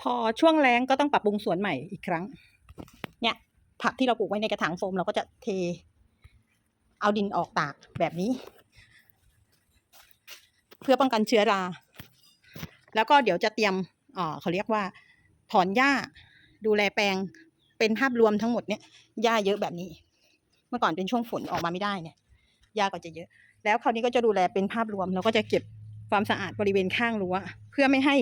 พอช่วงแล้งก็ต้องปรับปรุงสวนใหม่อีกครั้ง เนี่ย ผักที่เราปลูกไว้ในกระถางโฟมเราก็จะเท เอาดินออกตากแบบนี้ เพื่อป้องกันเชื้อรา แล้วก็เดี๋ยวจะเตรียมเอ่อเขาเรียกว่า ถอนหญ้า ดูแลแปลงเป็นภาพรวมทั้งหมดเนี่ยหญ้าเยอะแบบนี้ เมื่อก่อนเป็นช่วงฝนออกมาไม่ได้เนี่ยหญ้าก็จะเยอะ แล้วคราวนี้ก็จะดูแลเป็นภาพรวมแล้วก็จะเก็บความสะอาดบริเวณข้างรั้วเพื่อไม่ให้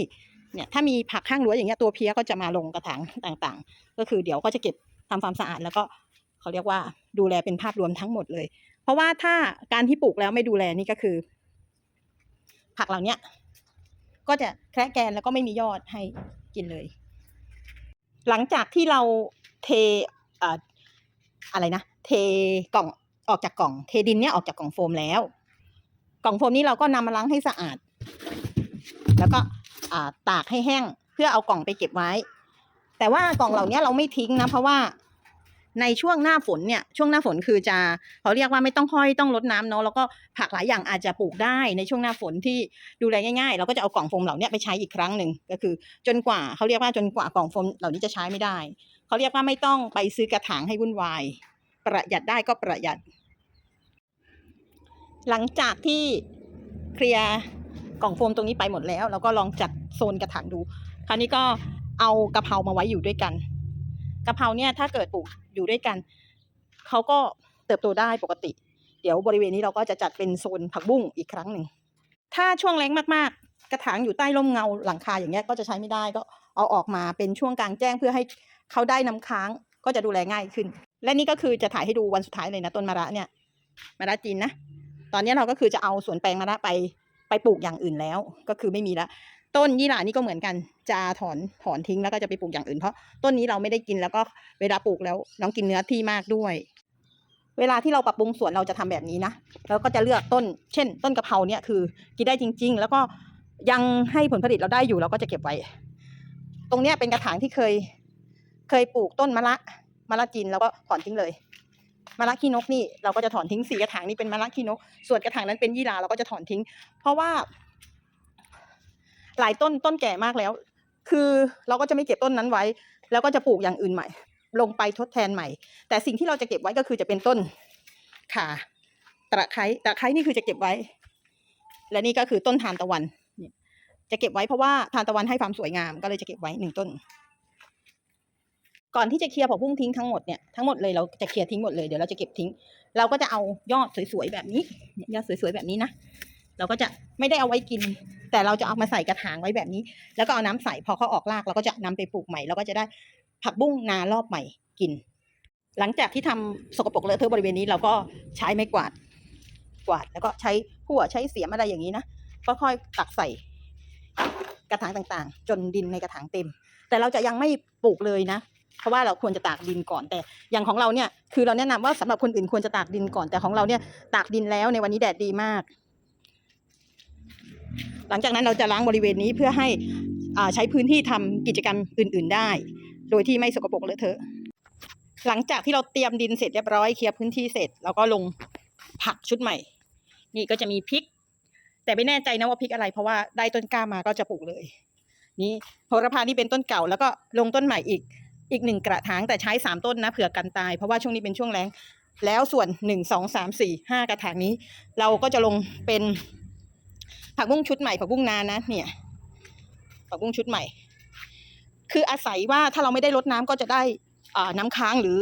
เนี่ยถ้ามีผักข้างรั้วอย่างเงี้ยตัวเพี้ยก็จะมาลงกระถางต่างๆ ก็คือเดี๋ยวก็จะเก็บทำความสะอาดแล้วก็เขาเรียกว่าดูแลเป็นภาพรวมทั้งหมดเลย เพราะว่าถ้าการที่ปลูกแล้วไม่ดูแลนี่ก็คือ ผักเหล่านี้ก็จะแคระแกนแล้วก็ไม่มียอดให้กินเลย หลังจากที่เราเทอะไรนะ เทกล่องออกจากกล่อง เทดินเนี่ยออกจากกล่องโฟมแล้ว กล่องโฟมนี้เราก็นำมาล้างให้สะอาด แล้วก็ ตากให้แห้ง เพื่อเอากล่องไปเก็บไว้ แต่ว่ากล่องเหล่านี้เราไม่ทิ้งนะ เพราะว่าในช่วงหน้าฝนเนี่ยช่วงหน้าฝนคือจะเขาเรียกว่าไม่ต้องค่อยต้องรดน้ำเนาะแล้วก็ผักหลายอย่างอาจจะปลูกได้ในช่วงหน้าฝนที่ดูแลง่ายๆ เราก็จะเอากล่องโฟมเหล่านี้ไปใช้อีกครั้งหนึ่งก็คือ จนกว่าเขาเรียกว่าจนกว่ากล่องโฟมเหล่านี้จะใช้ไม่ได้เขาเรียกว่าไม่ต้องไปซื้อกระถางให้วุ่นวาย ประหยัดได้ก็ประหยัด หลังจากที่เคลียร์ กล่องโฟมตรงนี้ไปหมดแล้วเราก็ลองจัดโซนกระถางดู คราวนี้ก็เอากะเพรามาไว้อยู่ด้วยกันกะเพราเนี่ยถ้าเกิดปลูกอยู่ด้วยกันเขาก็เติบโตได้ปกติ เดี๋ยวบริเวณนี้เราก็จะจัดเป็นโซนผักบุ้งอีกครั้งหนึ่งถ้าช่วงแรงมากๆ กระถางอยู่ใต้ร่มเงาหลังคาอย่างเงี้ยก็จะใช้ไม่ได้ก็เอาออกมาเป็นช่วงกลางแจ้งเพื่อให้เขาได้น้ำค้างก็จะดูแลง่ายขึ้น และนี่ก็คือจะถ่ายให้ดูวันสุดท้ายเลยนะต้นมะระเนี่ยมะระจีนนะตอนนี้เราก็คือจะเอาสวนแปลงมะระไป ไปปลูกอย่างอื่นแล้ว ก็คือไม่มีละต้นยี่หร่านี่ก็เหมือนกันจะถอนถอนทิ้งแล้วก็จะไปปลูกอย่างอื่นเพราะต้นนี้เราไม่ได้กินแล้วก็เวลาปลูกแล้ว น้องกินเนื้อที่มากด้วย เวลาที่เราปรับปรุงสวนเราจะทำแบบนี้นะแล้วก็จะเลือกต้น เช่น ต้นกะเพราเนี่ยคือ กินได้จริง ๆ แล้วก็ยังให้ผลผลิตเราได้อยู่เราก็จะเก็บไว้ ตรงเนี้ยเป็นกระถางที่เคย เคยปลูกต้นมะระมะระจีนแล้วก็ถอนทิ้งเลย มะระขี้นกนี่เราก็จะถอนทิ้งสี่กระถางนี่เป็นมะระขี้นก ส่วนกระถางนั้นเป็นยี่ราเราก็จะถอนทิ้ง เพราะว่า หลายต้นต้นแก่มากแล้ว คือเราก็จะไม่เก็บต้นนั้นไว้ แล้วก็จะปลูกอย่างอื่นใหม่ ลงไปทดแทนใหม่ แต่สิ่งที่เราจะเก็บไว้ก็คือจะเป็นต้นข่าตะไคร้ตะไคร้นี่คือจะเก็บไว้ และนี่ก็คือต้นทานตะวันจะเก็บไว้เพราะว่าทานตะวันให้ความสวยงามก็เลยจะเก็บไว้หนึ่งต้น ก่อนที่จะเคลียร์ผักบุ้งทิ้งทั้งหมดเนี่ยทั้งหมดเลยเราจะเคลียร์ทิ้งหมดเลยเดี๋ยวเราจะเก็บทิ้ง เราก็จะเอายอดสวยๆแบบนี้ยอดสวยๆแบบนี้นะเราก็จะไม่ได้เอาไว้กิน แต่เราจะเอามาใส่กระถางไว้แบบนี้ แล้วก็เอาน้ำใส่พอเขาออกรากเราก็จะนำไปปลูกใหม่เราก็จะได้ผักบุ้งนารอบใหม่กิน หลังจากที่ทำสกปรกเลอะเทอะบริเวณนี้เราก็ใช้ไม้กวาดกวาดแล้วก็ใช้หัวใช้เสียมอะไรอย่างนี้นะก็ค่อยตักใส่กระถางต่างๆ จนดินในกระถางเต็ม แต่เราจะยังไม่ปลูกเลยนะ เพราะว่าเราควรจะตากดินก่อนแต่ อย่างของเราเนี่ยคือเราแนะนำว่าสำหรับคนอื่นควรจะตากดินก่อนแต่ของเราเนี่ยตากดินแล้วในวันนี้แดดดีมาก หลังจากนั้นเราจะล้างบริเวณนี้เพื่อให้อ่าใช้พื้นที่ทำกิจกรรมอื่น ๆ ได้ โดยที่ไม่สกปรกเลอะเทอะหลังจากที่เราเตรียมดินเสร็จเรียบร้อยเคลียร์พื้นที่เสร็จเราก็ลงผักชุดใหม่ นี่ก็จะมีพริก แต่ไม่แน่ใจนะว่าพริกอะไร เพราะว่าได้ต้นกล้ามาก็จะปลูกเลย นี่โหระพานี่เป็นต้นเก่าแล้วก็ลงต้นใหม่อีก อีกหนึ่งกระถางแต่ใช้สามต้นนะเผื่อกันตายเพราะว่าช่วงนี้เป็นช่วงแรงแล้วส่วนหนึ่งสองสามสี่ห้ากระถางนี้ เราก็จะลงเป็นผักบุ้งชุดใหม่ผักบุ้งนานะ เนี่ยผักบุ้งชุดใหม่ คืออาศัยว่าถ้าเราไม่ได้ลดน้ำก็จะได้อ่าน้ำค้างหรือ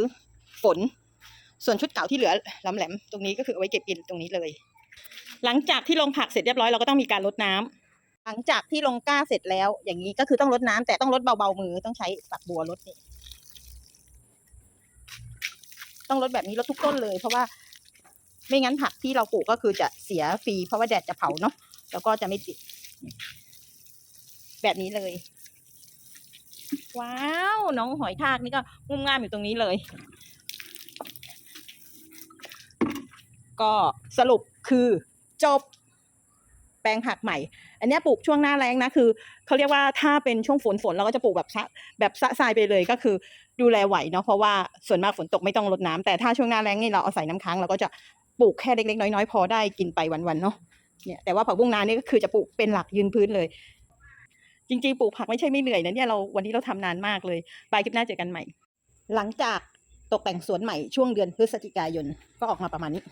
ฝน ส่วนชุดเก่าที่เหลือแหลมตรงนี้ก็คือเอาไว้เก็บกินตรงนี้เลย หลังจากที่ลงผักเสร็จเรียบร้อยเราก็ต้องมีการลดน้ำหลังจากที่ลงก้าเสร็จแล้ว อย่างนี้ก็คือต้องลดน้ำแต่ต้องลดเบาๆมือต้องใช้ฝักบัวลดนี่ ต้องลดแบบนี้ลดทุกต้นเลย เพราะว่าไม่งั้นผักที่เราปลูกก็คือจะเสียฟรีเพราะว่าแดดจะเผาเนาะแล้วก็จะไม่ติด แบบนี้เลย ว้าว น้องหอยทากนี่ก็งุ่มง่ามอยู่ตรงนี้เลย ก็สรุปคือจบ ปลงผักใหม่ อันนี้ปลูกช่วงหน้าแรงนะคือเขาเรียกว่าถ้าเป็นช่วงฝนฝนเราก็จะปลูกแบบสะแบบสะทรายไปเลยก็คือดูแลไหวเนาะเพราะว่าส่วนมากฝนตกไม่ต้องรดน้ำแต่ถ้าช่วงหน้าแรงนี่เราเอาใส่น้ำค้างเราก็จะปลูกแค่เล็กๆน้อยๆพอได้กินไปวันๆเนาะเนี่ยแต่ว่าผักบุ้งนานี่ก็คือจะปลูกเป็นหลักยืนพื้นเลย จริงๆปลูกผักไม่ใช่ไม่เหนื่อยนะเนี่ยเราวันนี้เราทำนานมากเลยปลายคลิปหน้าเจอกันใหม่ หลังจากตกแต่งสวนใหม่ช่วงเดือนพฤศจิกายนก็ออกมาประมาณนี้